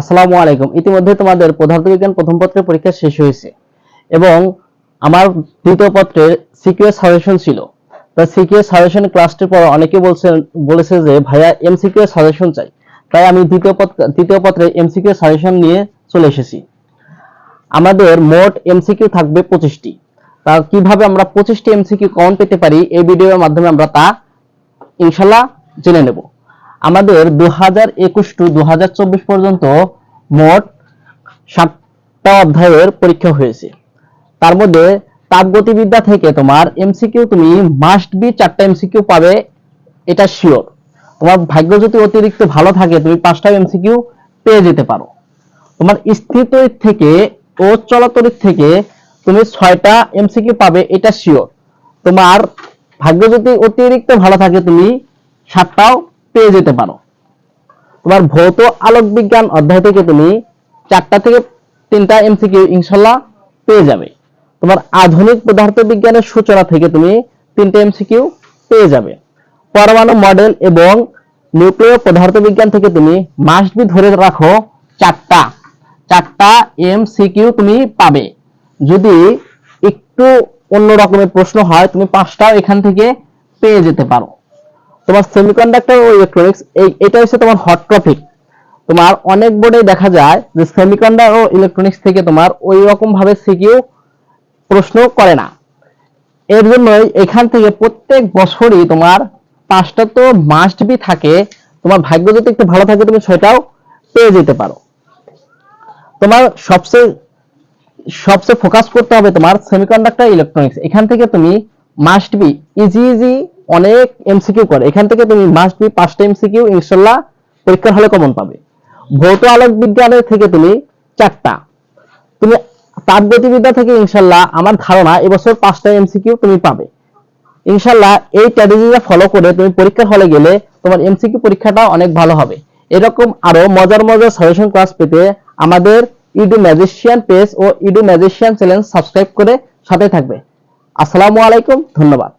আসসালামু আলাইকুম। ইতিমধ্যে তোমাদের পদার্থবিজ্ঞান প্রথম পত্রের পরীক্ষা শেষ হয়েছে এবং আমার দ্বিতীয় পত্রের সিকিউ সাজেশন ছিল। তা সিকিউ সাজেশন ক্লাসটির পর অনেকে বলছেন, বলেছে যে, ভাইয়া, এমসিকিউ সাজেশন চাই। তাই আমি দ্বিতীয় পত্র, দ্বিতীয় পত্রে এমসিকিউ সাজেশন নিয়ে চলে এসেছি। আমাদের মোট এমসিকিউ থাকবে পঁচিশটি। তা কীভাবে আমরা পঁচিশটি এমসিকিউ কমন পেতে পারি এই ভিডিওর মাধ্যমে আমরা তা ইনশাল্লাহ জেনে নেব। আমাদের দু হাজার একুশ টু দু হাজার চব্বিশ পর্যন্ত মোট সাতটা অধ্যায়ের পরীক্ষা হয়েছে। তার মধ্যে তাপগতিবিদ্যা থেকে তোমার এমসিকিউ তুমি মাস্ট বি চারটা এমসিকিউ পাবে, এটা শিওর তোমার ভাগ্য যদি অতিরিক্ত ভালো থাকে, তুমি পাঁচটা এমসিকিউ পেয়ে যেতে পারো। তোমার স্থির তড়িৎ থেকে ও চলতড়িৎ থেকে তুমি ছয়টা এমসিকিউ পাবে, এটা শিওর তোমার ভাগ্য যদি অতিরিক্ত ভালো থাকে, তুমি সাতটাও পেয়ে যেতে পারো। তোমার ভৌত আলোক বিজ্ঞান অধ্যায় থেকে তুমি চারটা থেকে তিনটা এমসিকিউ ইনশাল্লাহ পেয়ে যাবে। তোমার আধুনিক পদার্থ বিজ্ঞানের সূচনা থেকে তুমি তিনটা এমসিকিউ পেয়ে যাবে। পরমাণু মডেল এবং নিউক্লিয় পদার্থ বিজ্ঞান থেকে তুমি মাস্ট বি ধরে রাখো চারটা। চারটা এমসিকিউ তুমি পাবে। যদি একটু অন্য রকমের প্রশ্ন হয়, তুমি পাঁচটাও এখান থেকে পেয়ে যেতে পারো। তোমার সেমিকন্ডাক্টর ও ইলেকট্রনিক্স এই, এটা হচ্ছে তোমার হট টপিক তোমার অনেক বোর্ডে দেখা যায় যে সেমিকন্ডাক্টর ও ইলেকট্রনিক্স থেকে তোমার ওই রকম ভাবে সিকিউ প্রশ্ন করে না। এর জন্যই এখান থেকে প্রত্যেক বছরই তোমার পাঁচটা তো মাস্ট বি থাকে, তোমার ভাগ্য যদি একটু ভালো থাকে তুমি ছয়টাও পেয়ে যেতে পারো। তোমার সবচেয়ে সবচেয়ে ফোকাস করতে হবে তোমার সেমিকন্ডাক্টর ইলেকট্রনিক্স এখান থেকে তুমি মাস্ট বি ইজি ইজি অনেক এমসিকিউ করে। এখান থেকে তুমি মাস্ট বি পাঁচটা এমসিকিউ ইনশাল্লাহ পরীক্ষার হলে কমন পাবে। ভৌত আলোক বিজ্ঞানের থেকে তুমি চারটা। তুমি তাপগতিবিদ্যা থেকে ইনশাল্লাহ আমার ধারণা এবছর পাঁচটা এমসিকিউ তুমি পাবে। ইনশাল্লাহ এই স্ট্র্যাটেজিটা ফলো করে তুমি পরীক্ষার হলে গেলে তোমার এমসিকিউ পরীক্ষাটা অনেক ভালো হবে। এরকম আরও মজার মজার সাজেশন ক্লাস পেতে আমাদের ইডু ম্যাজিশিয়ান পেজ ও ইডু ম্যাজিশিয়ান চ্যানেল সাবস্ক্রাইব করে সাথে থাকবে। আসসালামু আলাইকুম, ধন্যবাদ।